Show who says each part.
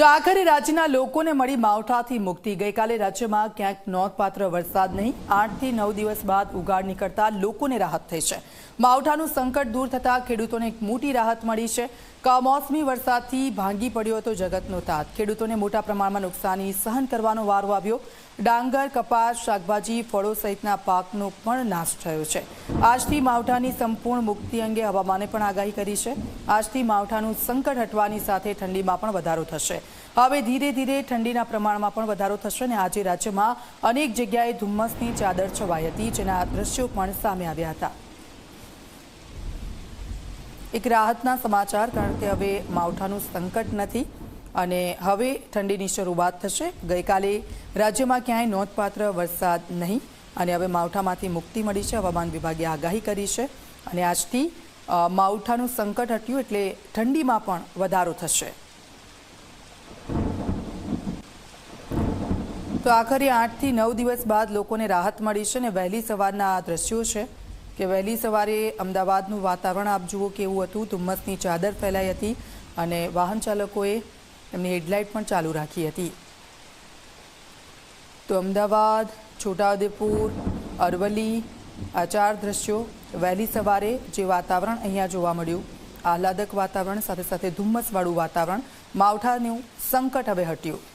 Speaker 1: તો આખરે રાજ્યના લોકોને મળી માવઠાથી મુક્તિ. ગઈકાલે રાજ્યમાં ક્યાંક નોંધપાત્ર વરસાદ નહીં, આઠથી નવ દિવસ બાદ ઉગાડ નીકળતા લોકોને રાહત થઈ છે. માવઠાનું સંકટ દૂર થતાં ખેડૂતોને એક મોટી રાહત મળી છે. કમોસમી વરસાદથી ભાંગી પડ્યો હતો જગતનો તાત. ખેડૂતોને મોટા પ્રમાણમાં નુકસાની સહન કરવાનો વારો આવ્યો. ડાંગર, કપાસ, શાકભાજી, ફળો સહિતના પાકનો પણ નાશ થયો છે. આજથી માવઠાની સંપૂર્ણ મુક્તિ અંગે હવામાને પણ આગાહી કરી છે. આજથી માવઠાનું સંકટ હટવાની સાથે ઠંડીમાં પણ વધારો થશે. હવે ધીરે ધીરે ઠંડીના પ્રમાણમાં પણ વધારો થશે અને આજે રાજ્યમાં અનેક જગ્યાએ ધુમ્મસની ચાદર છવાઈ હતી, જેના દ્રશ્યો પણ સામે આવ્યા હતા. એક રાહતના સમાચાર, કારણ કે હવે માવઠાનું સંકટ નથી અને હવે ઠંડીની શરૂઆત થશે. ગઈકાલે રાજ્યમાં ક્યાંય નોંધપાત્ર વરસાદ નહીં અને હવે માવઠામાંથી મુક્તિ મળી છે. હવામાન વિભાગે આગાહી કરી છે અને આજથી માવઠાનું સંકટ હટ્યું એટલે ઠંડીમાં પણ વધારો થશે. તો આખરે આઠથી નવ દિવસ બાદ લોકોને રાહત મળી છે અને વહેલી સવારના આ દ્રશ્યો છે કે વહેલી સવારે અમદાવાદનું વાતાવરણ, આપ જુઓ કેવું હતું, ધુમ્મસની ચાદર ફેલાઈ હતી અને વાહન ચાલકોએ એમની હેડલાઇટ પણ ચાલુ રાખી હતી. તો અમદાવાદ, છોટાઉદેપુર, અરવલ્લી આ ચાર દ્રશ્યો વહેલી સવારે જે વાતાવરણ અહીંયા જોવા મળ્યું. આહલાદક વાતાવરણ, સાથે સાથે ધુમ્મસવાળું વાતાવરણ, માવઠાનું સંકટ હવે હટ્યું.